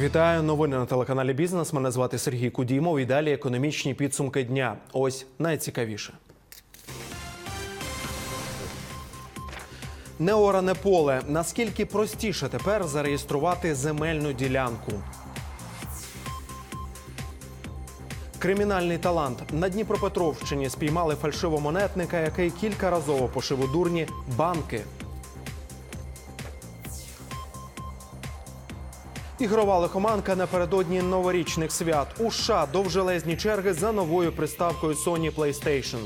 Вітаю новини на телеканалі Бізнес. Мене звати Сергій Кудімов. І далі економічні підсумки дня. Ось найцікавіше. Неоране поле. Наскільки простіше тепер зареєструвати земельну ділянку? Кримінальний талант на Дніпропетровщині спіймали фальшивомонетника, який кількаразово пошив у дурні банки. Ігрова лихоманка напередодні новорічних свят. У США довжелезні черги за новою приставкою Sony PlayStation.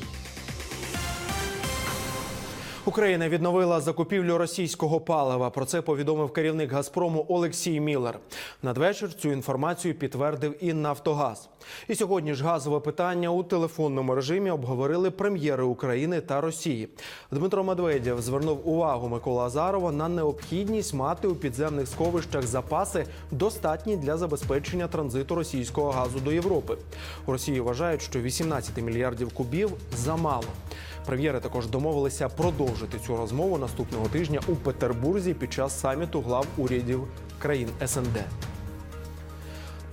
Україна відновила закупівлю російського палива. Про це повідомив керівник Газпрому Олексій Міллер. Надвечір цю інформацію підтвердив і Нафтогаз. І сьогодні ж газове питання у телефонному режимі обговорили прем'єри України та Росії. Дмитро Медведєв звернув увагу Микола Азарова на необхідність мати у підземних сховищах запаси достатні для забезпечення транзиту російського газу до Європи. У Росії вважають, що 18 мільярдів кубів замало. Прем'єри також домовилися продовжити цю розмову наступного тижня у Петербурзі під час саміту глав урядів країн СНД.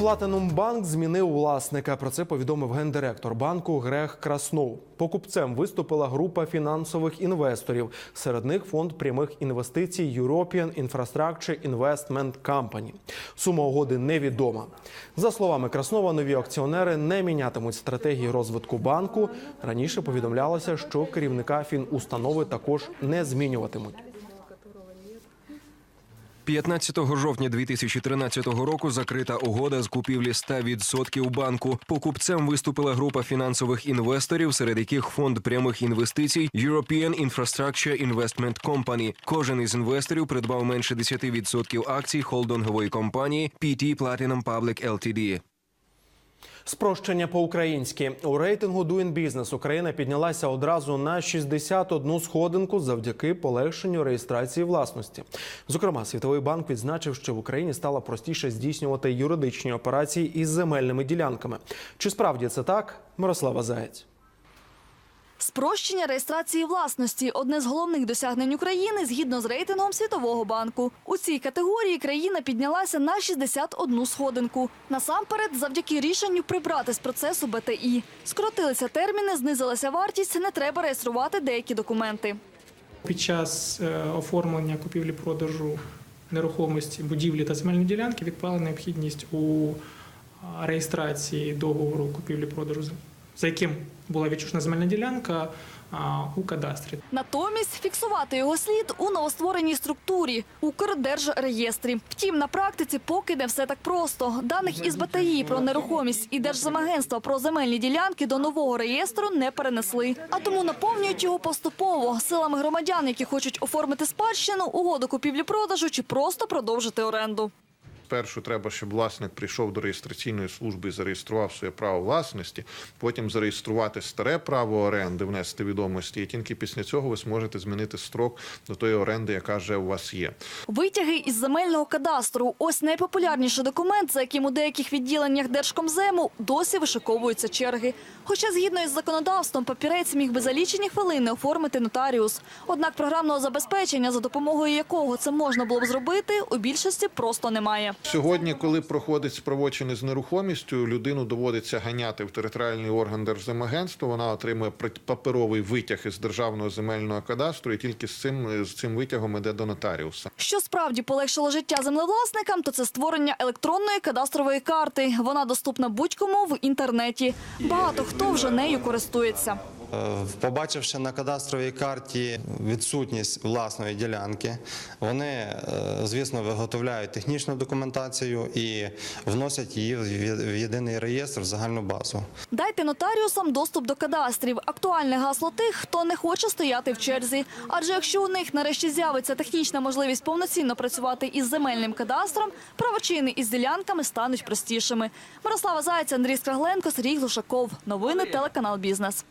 Платинум банк змінив власника. Про це повідомив гендиректор банку Грег Краснов. Покупцем виступила група фінансових інвесторів. Серед них фонд прямих інвестицій European Infrastructure Investment Company. Сума угоди невідома. За словами Краснова, нові акціонери не мінятимуть стратегії розвитку банку. Раніше повідомлялося, що керівника фінустанови також не змінюватимуть. 15 жовтня 2013 року закрита угода з купівлі 100% банку. Покупцем виступила група фінансових інвесторів, серед яких фонд прямих інвестицій European Infrastructure Investment Company. Кожен із інвесторів придбав менше 10% акцій холдингової компанії PT Platinum Public Ltd. Спрощення по-українськи у рейтингу Doing Business Україна піднялася одразу на 61 сходинку завдяки полегшенню реєстрації власності. Зокрема, Світовий банк відзначив, що в Україні стало простіше здійснювати юридичні операції із земельними ділянками. Чи справді це так? Мирослава Заєць. Спрощення реєстрації власності одне з головних досягнень України згідно з рейтингом Світового банку. У цій категорії країна піднялася на 61 сходинку. Насамперед, завдяки рішенню прибрати з процесу БТІ. Скоротилися терміни, знизилася вартість, не треба реєструвати деякі документи. Під час е, оформлення купівлі-продажу нерухомості, будівлі та земельної ділянки відпала необхідність у реєстрації договору купівлі-продажу, за яким була відчужена земельна ділянка у кадастрі. Натомість фіксувати його слід у новоствореній структурі Укрдержреєстрі. Втім, на практиці поки не все так просто. Даних із БТІ про нерухомість і Держземагентства про земельні ділянки до нового реєстру не перенесли. А тому наповнюють його поступово силами громадян, які хочуть оформити спадщину, угоду купівлі-продажу чи просто продовжити оренду. Спершу треба, щоб власник прийшов до реєстраційної служби і зареєстрував своє право власності, потім зареєструвати старе право оренди, внести відомості, і тільки після цього ви зможете змінити строк до тої оренди, яка вже у вас є. Витяги із земельного кадастру. Ось найпопулярніший документ, за яким у деяких відділеннях Держкомзему досі вишиковуються черги. Хоча згідно із законодавством папірець міг би за лічені хвилини оформити нотаріус. Однак програмного забезпечення, за допомогою якого це можна було б зробити, у більшості просто немає. Сьогодні, коли проходить справочини з нерухомістю, людину доводиться ганяти в територіальний орган Держземагентства. Вона отримує паперовий витяг із державного земельного кадастру, і тільки з цим з цим витягом іде до нотаріуса. Що справді полегшило життя землевласникам, то це створення електронної кадастрової карти. Вона доступна будь-кому в інтернеті. Багато хто вже нею користується. Е, Побачивши на кадастровій карті відсутність власної ділянки, вони, е, звісно, виготовляють технічну документацію і вносять її в в єдиний реєстр в загальну базу. Дайте нотаріусам доступ до кадастрів. Актуальне гасло тих, хто не хоче стояти в черзі. Адже якщо у них нарешті з'явиться технічна можливість повноцінно працювати із земельним кадастром, правочини із ділянками стануть простішими. Мирослава Зайця, Андрій Скрагленко, Сергій Глушаков. Новини телеканал Бізнес.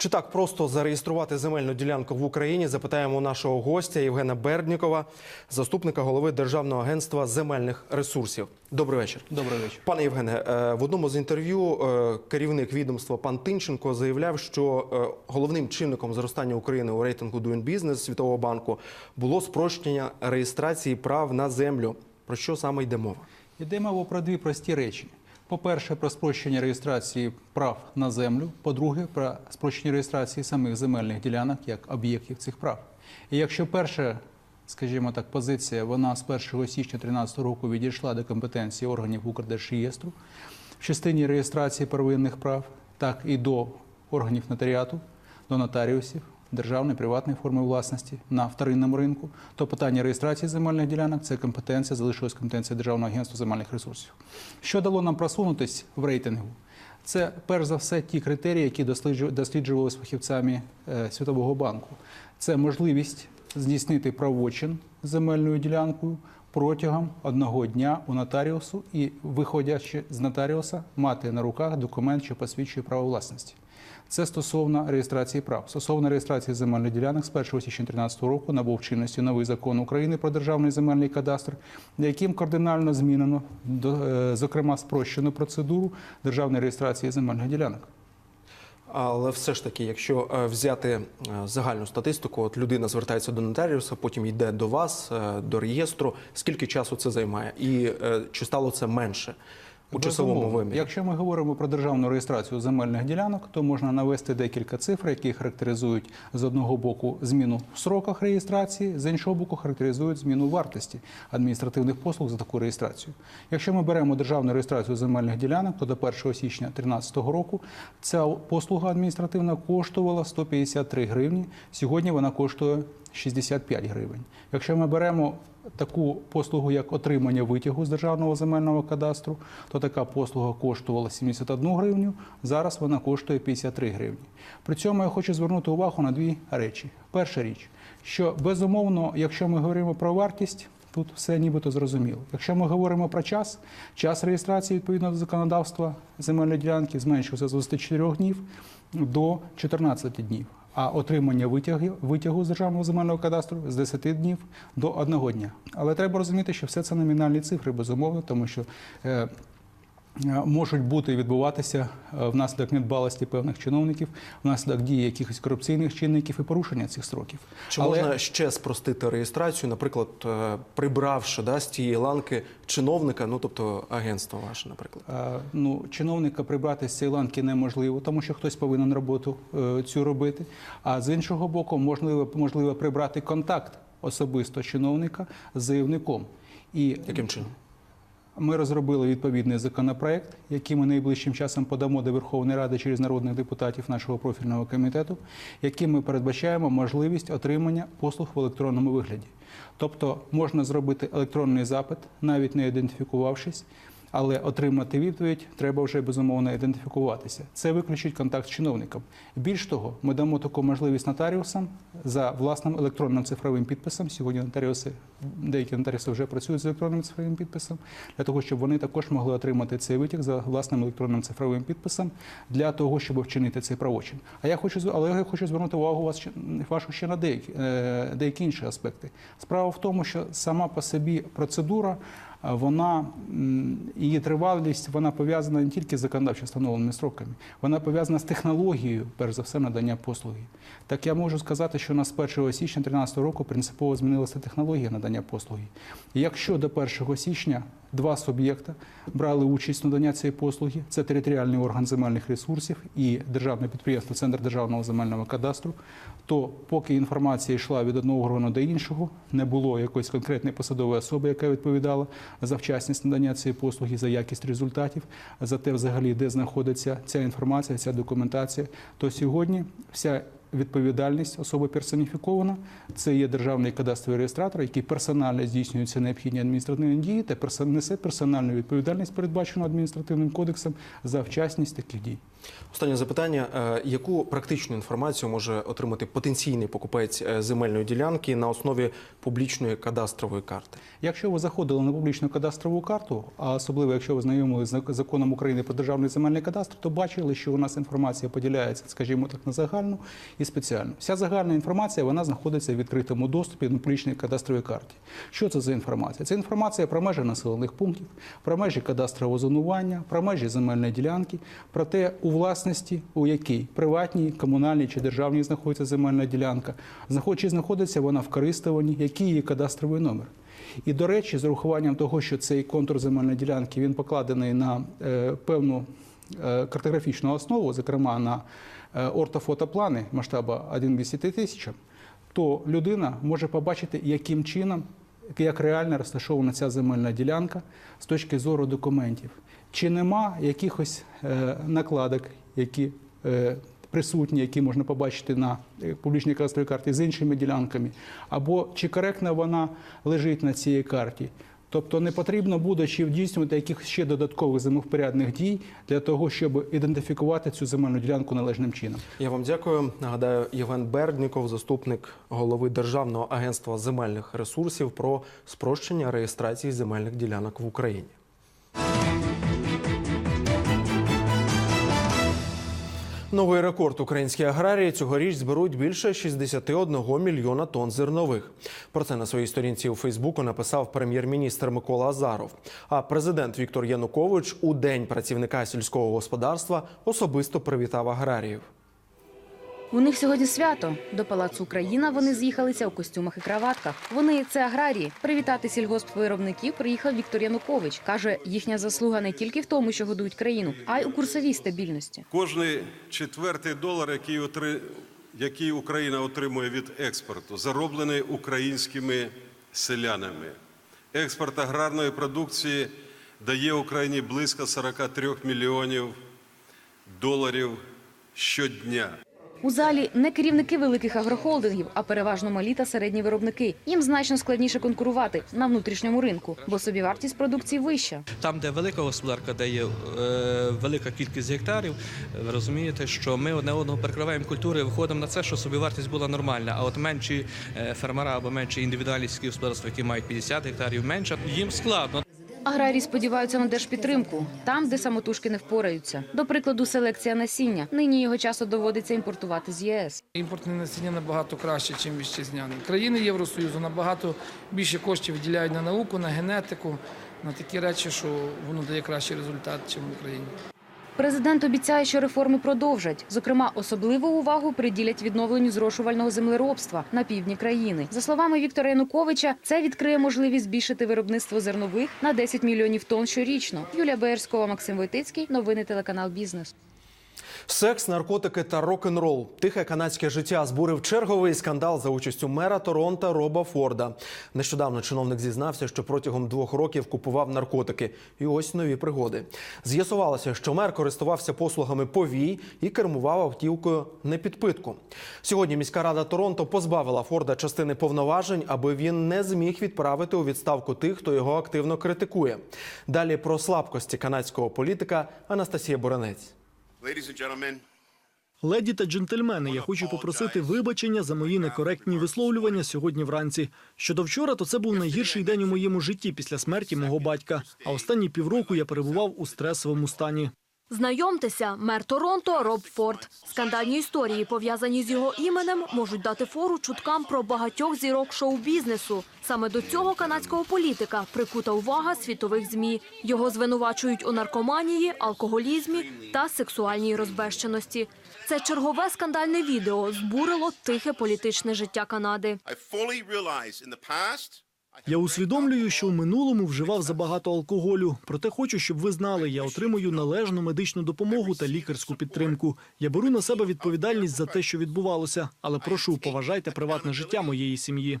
Чи так просто зареєструвати земельну ділянку в Україні? Запитаємо нашого гостя Євгена Берднікова, заступника голови Державного агентства земельних ресурсів. Добрий вечір. Добрий вечір. Пане Євгене, е, в одному з інтерв'ю е, керівник відомства пан Тинченко заявляв, що е, головним чинником зростання України у рейтингу Doing Business Світового банку було спрощення реєстрації прав на землю. Про що саме йде мова? Йде мова про дві прості речі. По-перше, про спрощення реєстрації прав на землю. По-друге, про спрощення реєстрації самих земельних ділянок як об'єктів цих прав. І якщо перша, скажімо так, позиція, вона з 1 січня 2013 року відійшла до компетенції органів Укрдержреєстру в частині реєстрації первинних прав, так і до органів нотаріату, до нотаріусів, державної приватної форми власності на вторинному ринку, то питання реєстрації земельних ділянок це компетенція, залишилась компетенція Державного агентства земельних ресурсів. Що дало нам просунутись в рейтингу? Це перш за все ті критерії, які досліджу- досліджувалися фахівцями е, Світового банку. Це можливість здійснити правочин земельною ділянкою протягом одного дня у нотаріусу і, виходячи з нотаріуса, мати на руках документ, що посвідчує право власності. Це стосовно реєстрації прав. Стосовно реєстрації земельних ділянок з 1 січня 2013 року набув чинності новий закон України про державний земельний кадастр, яким кардинально змінено, е, зокрема, спрощену процедуру державної реєстрації земельних ділянок. Але все ж таки, якщо е, взяти е, загальну статистику, от людина звертається до нотаріуса, потім йде до вас, до реєстру. Скільки часу це займає? І чи стало це менше у часовому вимірі? Якщо ми говоримо про державну реєстрацію земельних ділянок, то можна навести декілька цифр, які характеризують з одного боку зміну в сроках реєстрації, з іншого боку, характеризують зміну вартості адміністративних послуг за таку реєстрацію. Якщо ми беремо державну реєстрацію земельних ділянок, то до 1 січня 2013 року ця послуга адміністративна коштувала 153 гривні. Сьогодні вона коштує 65 гривень. Якщо ми беремо таку послугу, як отримання витягу з державного земельного кадастру, то така послуга коштувала 71 гривню. Зараз вона коштує 53 гривні. При цьому я хочу звернути увагу на дві речі. Перша річ, що безумовно, якщо ми говоримо про вартість. Тут все нібито зрозуміло. Якщо ми говоримо про час, час реєстрації відповідно до законодавства земельної ділянки зменшився з 24 днів до 14 днів, а отримання витягу, з державного земельного кадастру з 10 днів до 1 дня. Але треба розуміти, що все це номінальні цифри, безумовно, тому що е, можуть бути і відбуватися е, внаслідок недбалості певних чиновників, внаслідок дії якихось корупційних чинників і порушення цих строків. Чи Але- можна ще спростити реєстрацію, наприклад, е, прибравши да, з тієї ланки чиновника, ну тобто агентство ваше, наприклад? Е, Ну, чиновника прибрати з цієї ланки неможливо, тому що хтось повинен роботу е, цю робити. А з іншого боку, можливо, можливо прибрати контакт особисто чиновника з заявником. І Яким чином? Ми розробили відповідний законопроект, який ми найближчим часом подамо до Верховної Ради через народних депутатів нашого профільного комітету, яким ми передбачаємо можливість отримання послуг в електронному вигляді. Тобто можна зробити електронний запит, навіть не ідентифікувавшись. Але отримати відповідь треба вже безумовно ідентифікуватися. Це виключить контакт з чиновником. Більш того, ми дамо таку можливість нотаріусам за власним електронним цифровим підписом. Сьогодні нотаріуси, деякі нотаріуси вже працюють з електронним цифровим підписом, для того, щоб вони також могли отримати цей витяг за власним електронним цифровим підписом для того, щоб вчинити цей правочин. А я хочу але я хочу звернути увагу вас вашу ще на деякі, е, деякі інші аспекти. Справа в тому, що сама по собі процедура. Вона її тривалість вона пов'язана не тільки з законодавчо встановленими строками, вона пов'язана з технологією, перш за все, надання послуги. Так я можу сказати, що у нас з 1 січня 2013 року принципово змінилася технологія надання послуги. Якщо до 1 січня два суб'єкта брали участь в наданні цієї послуги, це територіальний орган земельних ресурсів і державне підприємство Центр державного земельного кадастру, то поки інформація йшла від одного органу до іншого, не було якоїсь конкретної посадової особи, яка відповідала за вчасність надання цієї послуги, за якість результатів, за те, взагалі, де знаходиться ця інформація, ця документація, то сьогодні вся відповідальність особи персоніфікована. Це є державний кадастровий реєстратор, який персонально здійснює ці необхідні адміністративні дії та несе персональну відповідальність, передбачену адміністративним кодексом за вчасність таких дій. Останнє запитання: Е, яку практичну інформацію може отримати потенційний покупець е, земельної ділянки на основі публічної кадастрової карти? Якщо ви заходили на публічну кадастрову карту, а особливо якщо ви знайомили з законом України про державний земельний кадастр, то бачили, що у нас інформація поділяється, скажімо так, на загальну і спеціальну. Вся загальна інформація вона знаходиться в відкритому доступі на публічній кадастровій карті. Що це за інформація? Це інформація про межі населених пунктів, про межі кадастрового зонування, про межі земельної ділянки, про те, власності, у якій приватній, комунальній чи державній знаходиться земельна ділянка, чи знаходиться вона в користуванні, який її кадастровий номер. І до речі, з урахуванням того, що цей контур земельної ділянки він покладений на е, певну е, картографічну основу, зокрема на е, ортофотоплани масштабу 1 к 10 тисячам, то людина може побачити, яким чином, як реально розташована ця земельна ділянка з точки зору документів. Чи нема якихось е, накладок, які е, присутні, які можна побачити на е, публічній кадастровій карті з іншими ділянками, або чи коректно вона лежить на цій карті. Тобто не потрібно буде чи вдійснювати якихось ще додаткових землевпорядних дій для того, щоб ідентифікувати цю земельну ділянку належним чином. Я вам дякую. Нагадаю, Євген Бердніков, заступник голови Державного агентства земельних ресурсів, про спрощення реєстрації земельних ділянок в Україні. Новий рекорд українські аграрії цьогоріч зберуть більше 61 мільйона тонн зернових. Про це на своїй сторінці у Фейсбуку написав прем'єр-міністр Микола Азаров. А президент Віктор Янукович у день працівника сільського господарства особисто привітав аграріїв. У них сьогодні свято. До палацу Україна вони з'їхалися у костюмах і краватках. Вони це аграрії. Привітати сільгоспвиробників приїхав Віктор Янукович. каже, їхня заслуга не тільки в тому, що годують країну, а й у курсовій стабільності. Кожний четвертий долар, який, отри... який Україна отримує від експорту, зароблений українськими селянами. Експорт аграрної продукції дає Україні близько 43 мільйонів доларів щодня. У залі не керівники великих агрохолдингів, а переважно малі та середні виробники. Їм значно складніше конкурувати на внутрішньому ринку, бо собівартість продукції вища. Там, де велика господарка, де є е, велика кількість гектарів, ви розумієте, що ми одне одного перекриваємо культури, виходимо на це, що собівартість була нормальна. А от менші е, фермера або менші індивідуальні господарства, які мають 50 гектарів менше, їм складно. Аграрії сподіваються на держпідтримку там, де самотужки не впораються. До прикладу, селекція насіння. Нині його часу доводиться імпортувати з ЄС. Імпортне насіння набагато краще, ніж вітчизняне. Країни Євросоюзу набагато більше коштів виділяють на науку, на генетику, на такі речі, що воно дає кращий результат, ніж в Україні. Президент обіцяє, що реформи продовжать. Зокрема, особливу увагу приділять відновленню зрошувального землеробства на півдні країни. За словами Віктора Януковича, це відкриє можливість збільшити виробництво зернових на 10 мільйонів тонн щорічно. Юлія Березкова, Максим Войтицький. Новини телеканал Бізнес. Секс, наркотики та рок-н-рол. Тихе канадське життя збурив черговий скандал за участю мера Торонто Роба Форда. Нещодавно чиновник зізнався, що протягом двох років купував наркотики. І ось нові пригоди. З'ясувалося, що мер користувався послугами повій і кермував автівкою на підпитку. Сьогодні міська рада Торонто позбавила Форда частини повноважень, аби він не зміг відправити у відставку тих, хто його активно критикує. Далі про слабкості канадського політика Анастасія Боронець. Леді та джентльмени, я хочу попросити вибачення за мої некоректні висловлювання сьогодні вранці. Щодо вчора, то це був найгірший день у моєму житті після смерті мого батька. А останні півроку я перебував у стресовому стані. Знайомтеся, мер Торонто Роб Форд. Скандальні історії, пов'язані з його іменем, можуть дати фору чуткам про багатьох зірок шоу-бізнесу. Саме до цього канадського політика прикута увага світових змі. Його звинувачують у наркоманії, алкоголізмі та сексуальній розбещеності. Це чергове скандальне відео збурило тихе політичне життя Канади. Я усвідомлюю, що в минулому вживав забагато алкоголю. Проте хочу, щоб ви знали, я отримую належну медичну допомогу та лікарську підтримку. Я беру на себе відповідальність за те, що відбувалося, але прошу, поважайте приватне життя моєї сім'ї.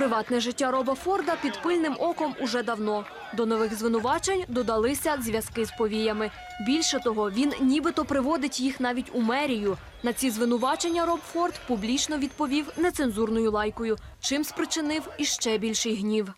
Приватне життя Роба Форда під пильним оком уже давно. До нових звинувачень додалися зв'язки з повіями. Більше того, він нібито приводить їх навіть у мерію. На ці звинувачення Роб Форд публічно відповів нецензурною лайкою, чим спричинив іще більший гнів.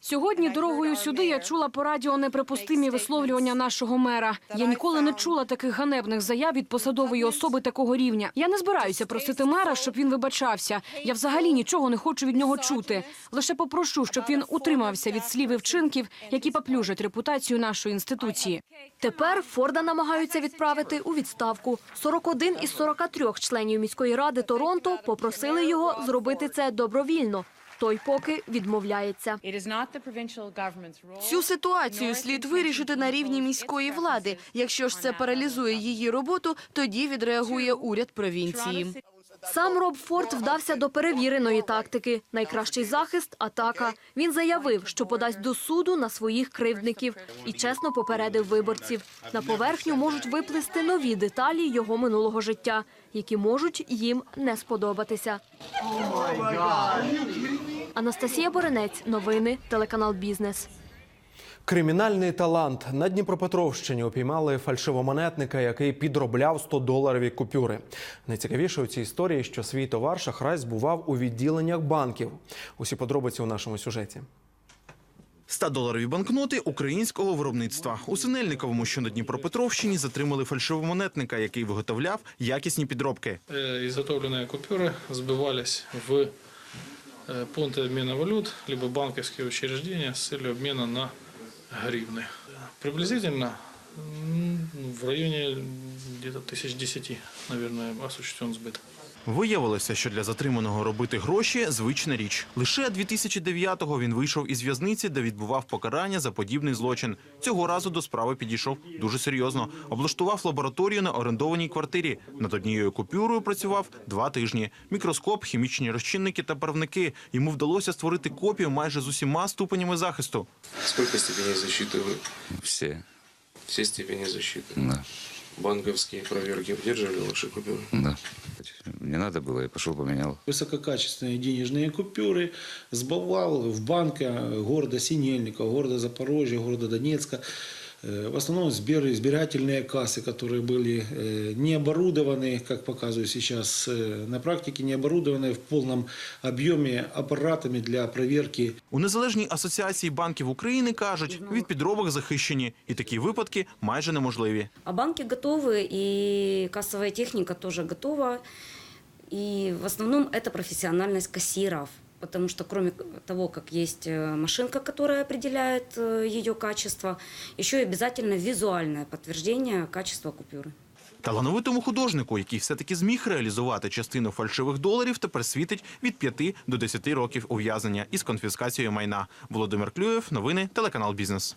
Сьогодні дорогою сюди я чула по радіо неприпустимі висловлювання нашого мера. Я ніколи не чула таких ганебних заяв від посадової особи такого рівня. Я не збираюся просити мера, щоб він вибачався. Я взагалі нічого не хочу від нього чути. Лише попрошу, щоб він утримався від слів і вчинків, які поплюжать репутацію нашої інституції. Тепер Форда намагаються відправити у відставку. 41 із 43 членів міської ради Торонто попросили його зробити це добровільно. Той поки відмовляється. Цю ситуацію слід вирішити на рівні міської влади. Якщо ж це паралізує її роботу, тоді відреагує уряд провінції. Сам Роб Форд вдався до перевіреної тактики. Найкращий захист атака. Він заявив, що подасть до суду на своїх кривдників і чесно попередив виборців. На поверхню можуть виплисти нові деталі його минулого життя, які можуть їм не сподобатися. Анастасія Боренець, новини, телеканал Бізнес. Кримінальний талант на Дніпропетровщині упіймали фальшивомонетника, який підробляв 100 доларові купюри. Найцікавіше у цій історії, що свій товар шахрай збував у відділеннях банків. Усі подробиці у нашому сюжеті. 100-доларові банкноти українського виробництва. У Синельниковому, що на Дніпропетровщині, затримали фальшивомонетника, який виготовляв якісні підробки. Э, Изготовленные купюры сбывались в э, пункты обмена валют, либо банковские учреждения с целью обмена на гривны. Приблизительно м, в районе где-то тысяч десяти, наверное, осуществлен сбыт. Виявилося, що для затриманого робити гроші – звична річ. Лише 2009-го він вийшов із в'язниці, де відбував покарання за подібний злочин. Цього разу до справи підійшов дуже серйозно. Облаштував лабораторію на орендованій квартирі. Над однією купюрою працював два тижні. Мікроскоп, хімічні розчинники та барвники. Йому вдалося створити копію майже з усіма ступенями захисту. Сколько степеней защиты вы? Все. Все степени защиты. Да, Банковские проверки удерживали ваши купюры? да. Не надо было, я пошел поменял. Высококачественные денежные купюры сбывал в банке города Синельника, города Запорожья, города Донецка. Э, В основном сбер- сберегательные кассы, которые были э, не оборудованы, как показываю сейчас э, на практике, не оборудованы в полном объеме аппаратами для проверки У незалежній асоціації банків України кажуть, від підробок захищені, і такі випадки майже неможливі. А банки готовы, и кассовая техника тоже готова. И в основном это профессиональность кассиров. Потому что кроме того, как есть э, машинка, которая определяет э, ее качество, еще и обязательно визуальное подтверждение качества купюры. Талановитому художнику, який все-таки зміг реалізувати частину фальшивих доларів, тепер світить від 5 до 10 років ув'язнення із конфіскацією майна. Володимир Клюєв, новини, телеканал Бізнес.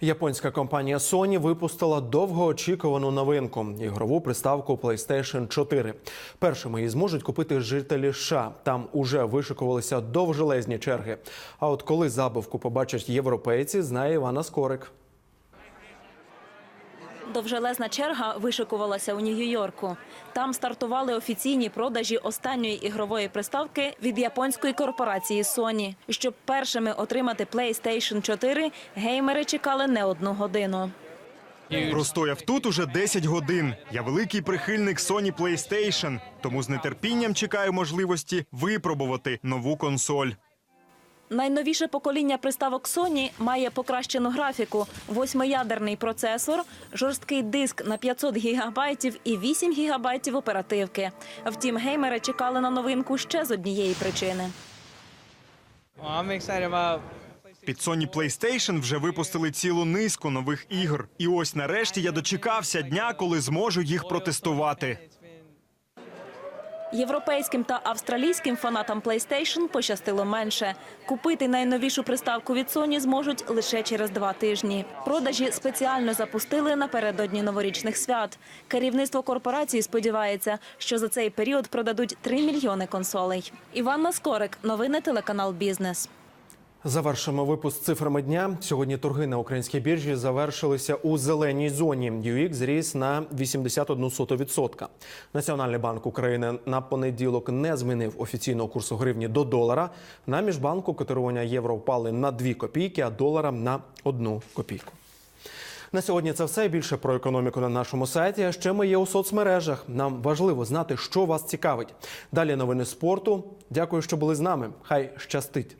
Японська компанія Sony випустила довгоочікувану новинку ігрову приставку PlayStation 4. Першими її зможуть купити жителі США. Там уже вишикувалися довжелезні черги. А от коли забавку побачать європейці, знає Івана Скорик. Довжелезна черга вишикувалася у Нью-Йорку. Там стартували офіційні продажі останньої ігрової приставки від японської корпорації Sony. Щоб першими отримати PlayStation 4, геймери чекали не одну годину. Простояв тут уже 10 годин. Я великий прихильник Sony PlayStation, тому з нетерпінням чекаю можливості випробувати нову консоль. Найновіше покоління приставок Sony має покращену графіку, восьмиядерний процесор, жорсткий диск на 500 гігабайтів і 8 гігабайтів оперативки. Втім, геймери чекали на новинку ще з однієї причини. Під Sony PlayStation вже випустили цілу низку нових ігор. І ось нарешті я дочекався дня, коли зможу їх протестувати. Європейським та австралійським фанатам PlayStation пощастило менше. Купити найновішу приставку від Sony зможуть лише через два тижні. Продажі спеціально запустили напередодні новорічних свят. Керівництво корпорації сподівається, що за цей період продадуть 3 мільйони консолей. Іванна Скорик, новини телеканал Бізнес. Завершимо випуск цифрами дня. Сьогодні торги на українській біржі завершилися у зеленій зоні. UX зріс на 81%. Національний банк України на понеділок не змінив офіційного курсу гривні до долара. На міжбанку котирування євро впали на 2 копійки, а долара на 1 копійку. На сьогодні це все. Більше про економіку на нашому сайті. А ще ми є у соцмережах. Нам важливо знати, що вас цікавить. Далі новини спорту. Дякую, що були з нами. Хай щастить.